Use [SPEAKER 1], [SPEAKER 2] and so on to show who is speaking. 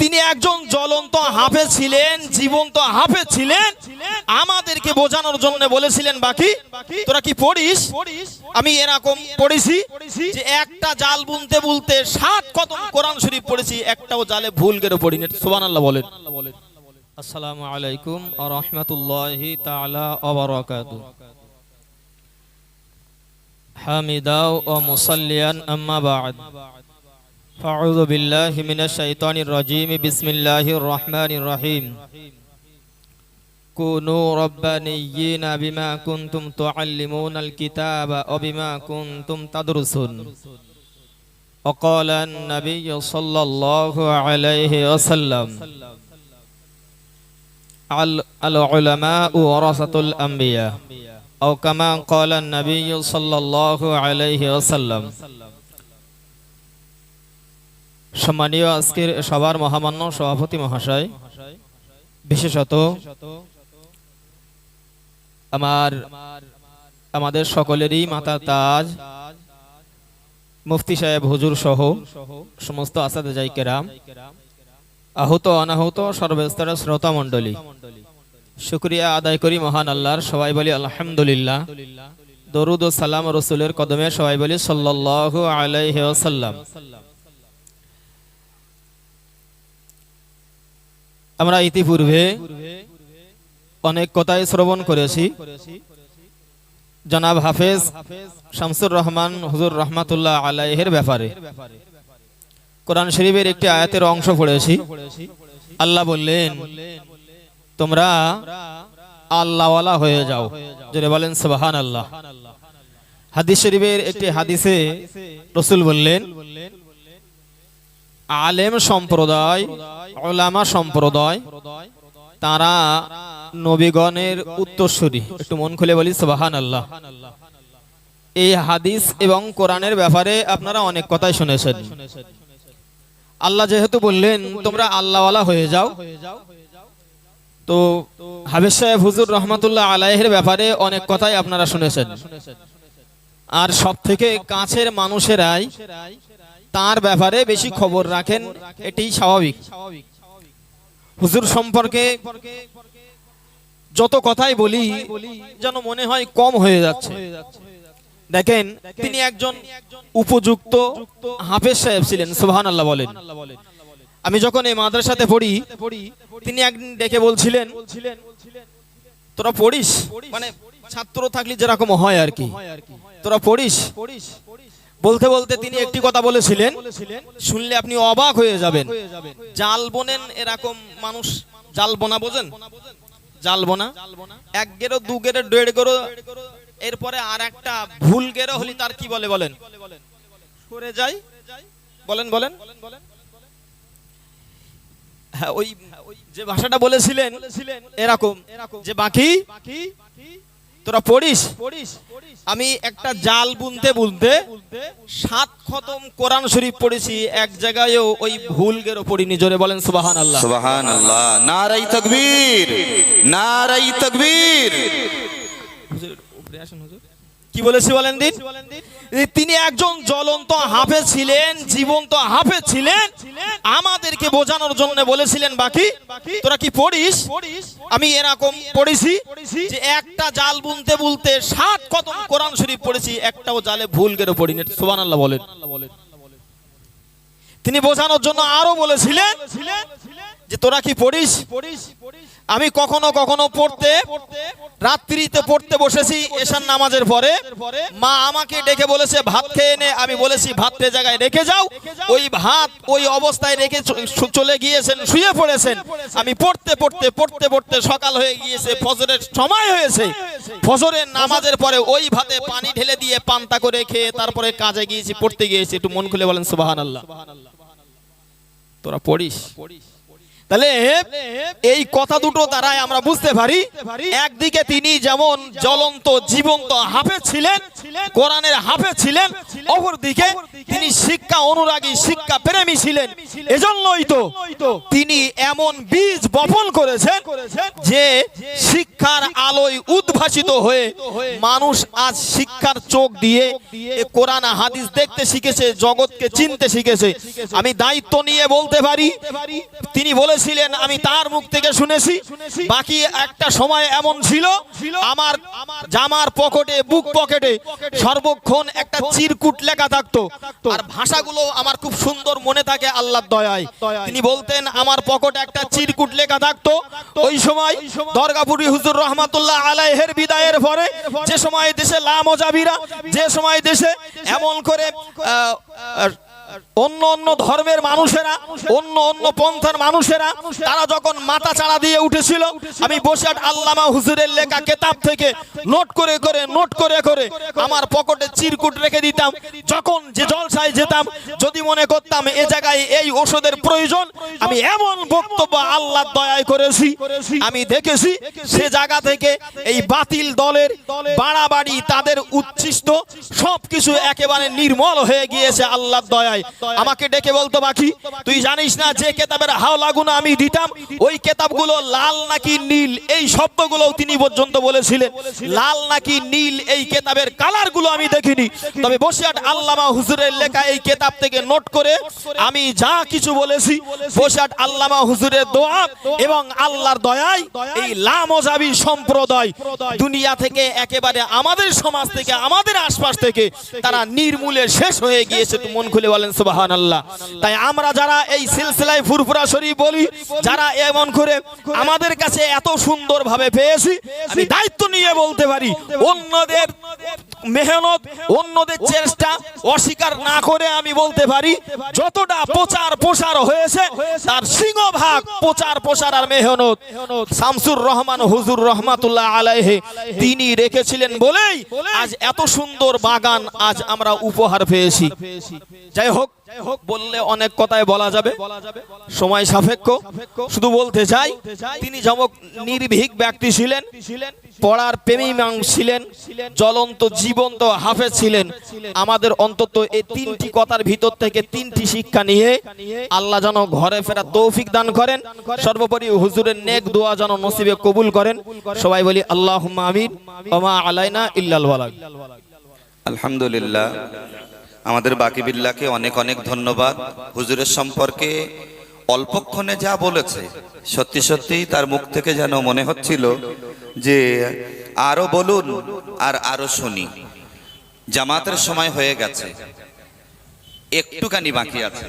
[SPEAKER 1] তিনি একজন জ্বলন্ত হাফে ছিলেন, জীবন্ত হাফে ছিলেন। আমাদেরকে বোঝানোর জন্য বলেছিলেন বাকি, তোরা কি পড়িস? আমি এরকম পড়েছি যে একটা জাল বুনতে বুনতে সাত কত কোরআন শরীফ পড়েছি, একটাও জালে ভুল করে পড়িনি। সুবান আল্লাহ বলেন। আসসালামু আলাইকুম ওয়া রাহমাতুল্লাহি তাআলা হামিদাও ও মুসাল্লিয়ান, আম্মা বা'দ। فأعوذ بالله من الشيطان الرجيم بسم الله الرحمن الرحيم كونوا ربانيين بما كنتم تعلمون الكتاب وبما كنتم تدرسون وقال النبي صلى الله عليه وسلم ال- العلماء ورثة الأنبياء أو كما قال النبي صلى الله عليه وسلم সম্মানীয় আজকের সবার মহামান্য সভাপতি মহাশয়, বিশেষত আমার, আমাদের সকলেরই মাতা তাজ, মুফতি সাহেব হুজুর সহ সমস্ত আসাদ জাইকেরাম আহত অনাহত সর্বস্তরের শ্রোতা মণ্ডলী। শুক্রিয়া আদায় করি মহান আল্লাহর সবাই বলি আলহামদুলিল্লাহ। দরুদ ও সালাম রসুলের কদমে সবাই বলি সাল্লাল্লাহু আলাইহি ওয়াসাল্লাম। আমরা ইতিপূর্বে অনেক কথাই শ্রবণ করেছি। জনাব হাফেজ শামসুর রহমান হুজুর রহমাতুল্লাহ আলাইহের ব্যাপারে। কোরআন শরীফের একটি আয়াতের অংশ পড়েছি। আল্লাহ বললেন, তোমরা আল্লাহওয়ালা হয়ে যাও। জোরে বলেন সুবহান আল্লাহ হাদিস শরীফের একটি হাদিসে রসুল বললেন আলেম সম্প্রদায় ওলামা সম্প্রদায়, তারা নবীগণের উত্তরসূরি। একটু মন খুলে বলি সুবহান আল্লাহ এই হাদিস এবং কোরআনের ব্যাপারে আপনারা অনেক কথাই শুনেছেন। আল্লাহ যেহেতু বললেন, তোমরা আল্লাহওয়ালা হয়ে যাও। তো হাবিজ সাহেব হুজুর রহমতুল্লাহ আলাইহের ব্যাপারে অনেক কথাই আপনারা শুনেছেন। আর সব থেকে কাছের মানুষেরাই তার ব্যাপারে বেশি খবর রাখেন এটি স্বাভাবিক। হুজুর সম্পর্কে যত কথাই বলি, যেন মনে হয় কম হয়ে যাচ্ছে। দেখেন, তিনি একজন উপযুক্ত হাফেজ সাহেব ছিলেন সুবহান আল্লাহ বলেন। আমি যখন এই মাদ্রাসাতে পড়ি, তিনি একদিন ডেকে বলছিলেন, তোরা পড়িস? মানে ছাত্র থাকলে যেরকম হয় আর কি। তোরা পড়িস? বলতে বলতে তিনি একটি কথা বলেছিলেন শুনলে আপনি অবাক হয়ে যাবেন। জাল বোনেন এরকম মানুষ জাল বোনা বোঝেন? জাল বোনা এক গেরো দু গেরো দেড় গেরো এরপরে আর একটা ভুল গেরো হলি তার কি বলে বলেন? সরে যাই। বলেন বলেন। হ্যাঁ ওই যে ভাষাটা বলেছিলেন এরকম। যে বাকি। তোরা পড়িস? আমি একটা জাল বুনতে বুনতে সাত খতম কোরআন শরীফ পড়েছি এক জায়গায়ও ওই ভুল গেরো পড়িনি জোরে বলেন সুবাহান আল্লাহ
[SPEAKER 2] সুবহান আল্লাহ নারাই তকবীর। নারাই তকবীর
[SPEAKER 1] কি বলেছি বলেন দিন? তিনি একজন জ্বলন্ত হাফে ছিলেন জীবন্ত হাফে ছিলেন। আমাদেরকে বোঝানোর জন্য বলেছিলেন বাকি? তোরা কি পড়িস? আমি এরকম পড়েছি যে একটা জাল বুনতে বুনতে সাত কত কোরআন শরীফ পড়েছি, একটাও জালে ভুল করে পড়িনি। সুবহানাল্লাহ বলেন। তিনি বোঝানোর জন্য আরও বলেছিলেন যে তোরা কি পড়িস পড়িস? আমি কখনো কখনো পড়তে, রাত্রিতে পড়তে বসেছি এশান নামাজের পরে। মা আমাকে ডেকে বলেছে, ভাত খেয়ে নে। আমি বলেছি ভাতটা জায়গায় রেখে যাও, ওই ভাত ওই অবস্থায় রেখে চলে গিয়েছেন, শুয়ে পড়েছেন। আমি পড়তে পড়তে পড়তে পড়তে সকাল হয়ে গিয়েছে, ফজরের সময় হয়েছে। ফজরের নামাজের পরে ওই ভাতে পানি ঢেলে দিয়ে পান্তা করে খেয়ে তারপরে কাজে গিয়েছি, পড়তে গিয়েছি। একটু মন খুলে বলেন সুবাহান আল্লাহ তোরা পড়িস? তাহলে এই কথা দুটো দ্বারাই আমরা বুঝতে পারি একদিকে তিনি যেমন জ্বলন্ত জীবন্ত হাফে ছিলেন কোরআনের হাফে ছিলেন অপরদিকে তিনি শিক্ষা অনুরাগী শিক্ষা প্রেমী ছিলেন। এজন্যই তো তিনি এমন বীজ বপন করেছেন যে শিক্ষার আলোয় উদ্ভাসিত হয়ে মানুষ আজ শিক্ষার চোখ দিয়ে কোরআন হাদিস দেখতে শিখেছে জগৎকে চিনতে শিখেছে। আমি দায়িত্ব নিয়ে বলতে পারি তিনি বলেছিলেন, আমি তার মুখ থেকে শুনেছি। বাকি একটা সময় এমন ছিল, আমার জামার পকেটে, বুক পকেটে সর্বক্ষণ একটা চিরকুট লেখা থাকতো। আর ভাষাগুলো আমার খুব সুন্দর মনে থাকে, আল্লাহর দয়ায়। তিনি বলতেন, আমার পকেটে একটা চিরকুট লেখা থাকতো। ওই সময় দরগাপুরি হুজুর রহমাতুল্লাহ আলাইহের বিদায়ের পরে যে সময় দেশে লামজাবিরা যে সময় দেশে এমন করে অন্য অন্য ধর্মের মানুষেরা, অন্য অন্য পন্থার মানুষেরা, তারা যখন মাথা চাড়া দিয়ে উঠেছিল, আমি বসে আল্লামা হুজুরের লেখা কেতাব থেকে নোট করে করে, নোট করে করে আমার পকেটে চিরকুট রেখে দিতাম। যখন যে জলসায় যেতাম, যদি মনে করতাম এ জায়গায় এই ওষুধের প্রয়োজন, আমি এমন বক্তব্য আল্লাহর দয়ায় করেছি, আমি দেখেছি সে জায়গা থেকে এই বাতিল দলের বাড়াবাড়ি তাদের উচ্ছিষ্ট, সবকিছু একেবারে নির্মল হয়ে গিয়েছে আল্লাহর দয়ায়। আমাকে ডেকে বলতো বাকি তুই জানিস না যে কেতাবের হাওলা গুণ আমি দিতাম? ওই কেতাবগুলো লাল নাকি নীল? এই শব্দগুলো তিনি পর্যন্ত বলেছিলেন। লাল নাকি নীল? এই কেতাবের কালারগুলো আমি দেখিনি। তবে বসিয়াট আল্লামা হুজুরের লেখা এই কেতাব থেকে নোট করে আমি যা কিছু বলেছি বসিয়াট আল্লামা হুজুরের দোয়া এবং আল্লাহর দয়ায় এই লামজাবি সম্প্রদায় দুনিয়া থেকে একেবারে আমাদের সমাজ থেকে আমাদের আশপাশ থেকে তারা নির্মূলে শেষ হয়ে গিয়েছে। তো মন খুলে বলেন তাই আমরা যারা এই সিলসিলায় ফুরফুরা শরীফ বলি, যারা এমন করে আমাদের কাছে এত সুন্দর ভাবে পেয়েছি, আমি দায়িত্ব নিয়ে বলতে পারি, অন্যদের মেহনত অন্যদের চেষ্টা অস্বীকার না করে আমি বলতে পারি, যতটা প্রচার প্রসার হয়েছে, তার সিংহভাগ প্রচার প্রসার আর মেহনত। শামসুর রহমান হুজুর রহমাতুল্লাহ আলাইহে, তিনি রেখেছিলেন বলেই, আজ এত সুন্দর বাগান আজ আমরা উপহার পেয়েছি। যাই হোক বললে অনেক কথাই বলা যাবে। সময় সাপেক্ষ। শুধু বলতে চাই, তিনি নির্ভীক ব্যক্তি ছিলেন, পড়ার ছিলেন, জ্বলন্ত জীবন্ত হাফেজ ছিলেন। আমাদের অন্তত এই তিনটি কথার ভিতর থেকে তিনটি শিক্ষা নিয়ে আল্লাহ যেন ঘরে ফেরা তৌফিক দান করেন। সর্বোপরি হুজুরের নেক দোয়া যেন নসিবে কবুল করেন। সবাই বলি আল্লাহ আমিন আলাইনা ইল্লাল
[SPEAKER 2] আলহামদুলিল্লাহ। আমাদের বাকি বিল্লাকে অনেক অনেক ধন্যবাদ। হুজুরের সম্পর্কে অল্পক্ষণে যা বলেছে, সত্যি সত্যি তার মুখ থেকে যেন মনে হচ্ছিল যে আরও বলুন আর আরও শুনি। জামাতের সময় হয়ে গেছে। একটুখানি বাকি আছে।